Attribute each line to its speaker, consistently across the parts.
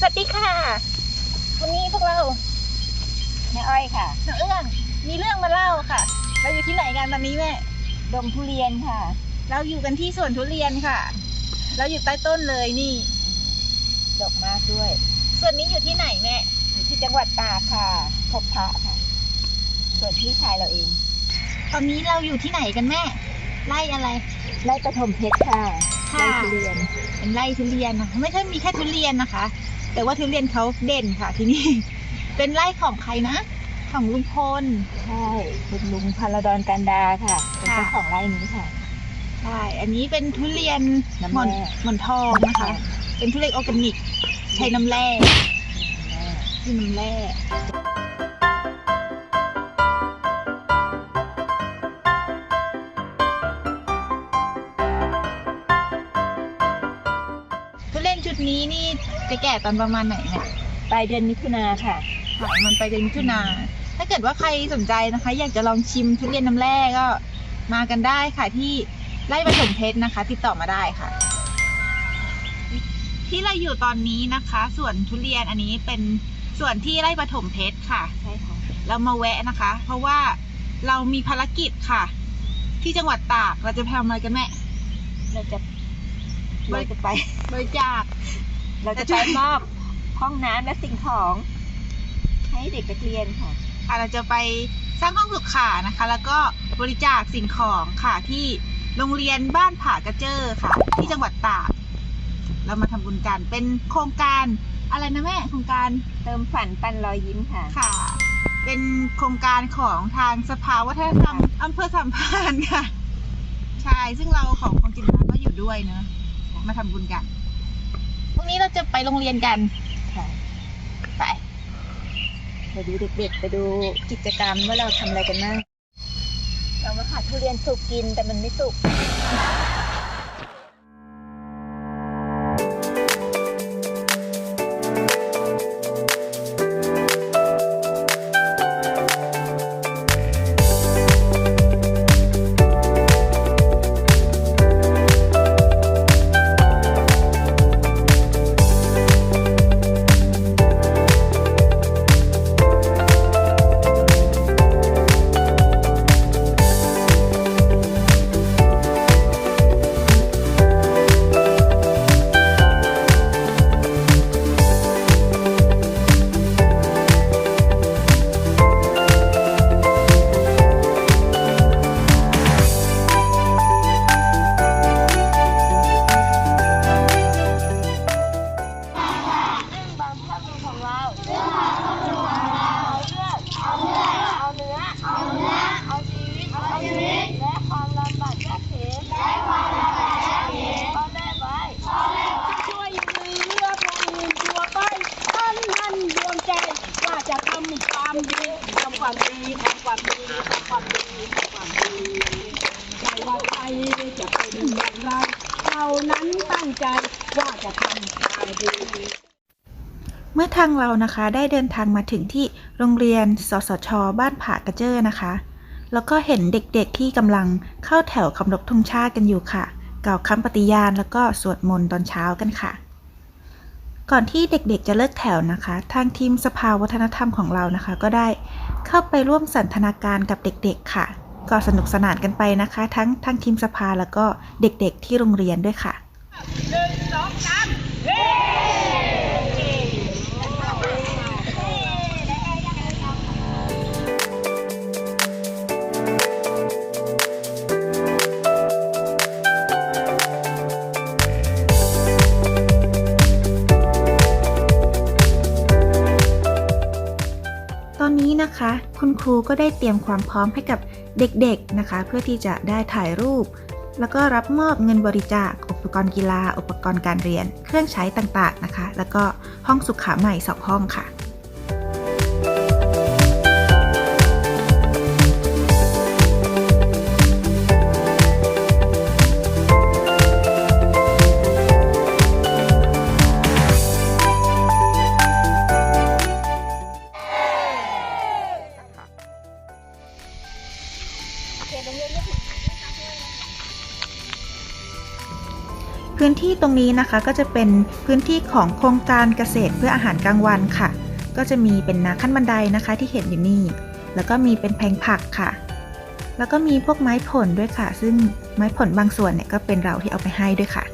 Speaker 1: สวัสดีค่ะ วันนี้พวกเรา
Speaker 2: แม่อ้อยค่ะ
Speaker 1: น้าเอื้องมีเรื่องมาเล่าค่ะ เราอยู่
Speaker 2: ที่
Speaker 1: ไหนกันตอนนี้แม่
Speaker 2: ดงทุเรียนค่ะ
Speaker 3: เราอยู่กันที่สวนทุเรียนค่ะ เราอยู่ใต้ต้นเลยนี่
Speaker 2: ดอกมากด้วย
Speaker 3: ส่วนนี้อยู่ที่ไหนแม่
Speaker 2: อยู่ที่จังหวัดตาค่ะพบพระค่ะ ส่วนพี่ชายเราเอง
Speaker 3: ตอนนี้เราอยู่ที่ไหนกันแม่ ไล่อะไร
Speaker 2: ไล่ปฐมเพชรค่ะ ไล่ทุเรียน
Speaker 3: เป็นไร่ทุเรียนนะะไม่ใช่มีแค่ทุเรียนนะคะ แต่ว่าทุเรียนเขาเด่นค่ะที่นี่ เป็นไร่ของใครนะ ของลุงพล
Speaker 2: ใช่คุณลุงพาราดอนกันดาค่ะเป็นเจ้า
Speaker 3: ค่ะ
Speaker 2: ของไร่นี้ค่ะ
Speaker 3: ใช่ อันนี้เป็นทุเรียน
Speaker 2: น้ำ
Speaker 3: หมอน
Speaker 2: แร่
Speaker 3: หมอนทองนะคะ เป็นทุเรียนออร์แกนิก ใช้น้ำแร่ที่น้ำแร่ทุเรียนชุดนี้นี่ จะแก่ตอนประมาณไหนเนี่ย
Speaker 2: ปลายเดือนมิถุนาค่ะ
Speaker 3: ขายมันไปเดือนมิถุนา ถ้าเกิดว่าใครสนใจนะคะ อยากจะลองชิมทุเรียนน้ำแร่ก็มากันได้ค่ะที่ไร่ปฐมเพชรนะคะ ติดต่อมาได้ค่ะ ที่เราอยู่ตอนนี้นะคะสวนทุเรียนอันนี้เป็นสวนที่ไร่ปฐมเพชรค่ะ
Speaker 2: ใช่ค่ะ
Speaker 3: เรามาแวะนะคะ เพราะว่าเรามีภารกิจค่ะ ที่จังหวัดตากเราจะไปทำอะไรกันแม่
Speaker 2: เราจะเราจะไป
Speaker 3: บริจาค
Speaker 2: เราจะไปมอบห้องน้ำและสิ่งของ ให้เด็กนักเรียนค่ะ
Speaker 3: ค่ะเราจะไปสร้างห้องสุขานะคะ แล้วก็บริจาคสิ่งของค่ะที่โรงเรียนบ้านผากระเจอค่ะ ที่จังหวัดตากเรามาทำบุญกันเป็นโครงการอะไรนะแม่โครงการ
Speaker 2: เติมฝันปันรอยยิ้มค่ะ
Speaker 3: ค่ะ เป็นโครงการของทางสภาวัฒนธรรมอำเภอสัมพันธ์ค่ะใช่ซึ่งเราของของจินตนาก็อยู่ด้วยเนอะมาทำบุญกันพ รุ่งนี้เราจะไปโรงเรียนกัน
Speaker 2: ค่ะ
Speaker 3: ไป
Speaker 2: ไปดูเด็กๆ ไปดูกิจกรรมว่าเราทำอะไรกันบ้าง เรามาขาดทุเรียนสุกกินแต่มันไม่สุก ความดีทำความดีทำความดีทำความดีทำความดีไม่ว่าใครจะเป็นอย่างไรเรานั้นตั้งใจว่าจะทำความดี
Speaker 3: เมื่อทางเรานะคะได้เดินทางมาถึงที่โรงเรียนสสช บ้านผากระเจ้อนะคะ แล้วก็เห็นเด็กๆที่กำลังเข้าแถวคำรบธงชาติกันอยู่ค่ะ กล่าวคำปฏิญาณแล้วก็สวดมนต์ตอนเช้ากันค่ะ ก่อนที่เด็กๆจะเลิกแถวนะคะ ทางทีมสภาวัฒนธรรมของเรานะคะ ก็ได้เข้าไปร่วมสันทนาการกับเด็กๆค่ะ ก็สนุกสนานกันไปนะคะ ทั้งทั้งทีมสภาแล้วก็เด็กๆที่โรงเรียนด้วยค่ะตองสาม นะคะ คุณครูก็ได้เตรียมความพร้อมให้กับเด็กๆนะคะ เพื่อที่จะได้ถ่ายรูป แล้วก็รับมอบเงินบริจาค อุปกรณ์กีฬา อุปกรณ์การเรียน เครื่องใช้ต่างๆนะคะ แล้วก็ห้องสุขาใหม่สองห้องค่ะ พื้นที่ตรงนี้นะคะก็จะเป็นพื้นที่ของโครงการเกษตรเพื่ออาหารกลางวันค่ะ ก็จะมีเป็นนาขั้นบันไดนะคะที่เห็นอยู่นี่ แล้วก็มีเป็นแพงผักค่ะ แล้วก็มีพวกไม้ผลด้วยค่ะ ซึ่งไม้ผลบางส่วนเนี่ยก็เป็นเราที่เอาไปให้ด้วยค่ะ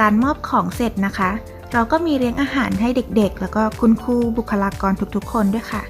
Speaker 1: กา
Speaker 3: รมอบของเสร็จนะคะ เราก็มีเลี้ยงอาหารให้เด็กๆ แล้วก็คุณครูบุคลากรทุกๆ คนด้วยค่ะ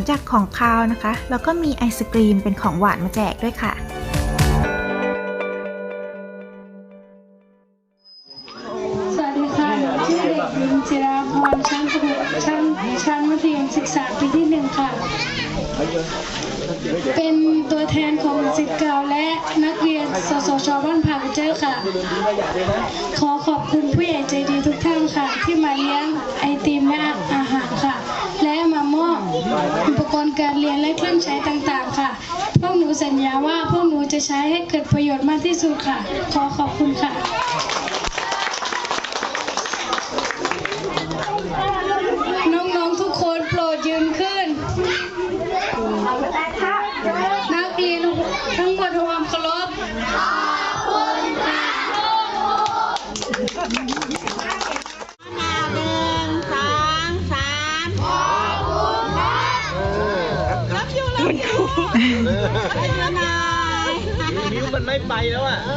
Speaker 3: งจากของคาวนะคะเราก็มีไอศกรีมเป็นของหวานมาแจกด้วยค่ะ
Speaker 4: สวัสดีค่ะหนูชื่อเด็กหญิงจิราพรชั้นประถมชั้นชั้นมัธยมศึกษาปีที่หนึ่งค่ะ เป็นตัวแทนของศิษย์เก่าและนักเรียนสสชบ้านผากระเจ้าค่ะ ขอขอบคุณผู้ใหญ่ใจดีทุกท่านค่ะ ที่มาเลี้ยงไอติมและอาหารค่ะ และมามอบอุปกรณ์การ เรียนและเครื่องใช้ต่างๆ ค่ะ พวกหนูสัญญาว่าพวกหนูจะใช้ให้เกิดประโยชน์มากที่สุดค่ะ ขอขอบคุณค่ะ
Speaker 2: รับอยู่รับอยู่รับอยู่หน่อย
Speaker 1: นิ้วมันไม่ไปแล้วอะ
Speaker 2: เ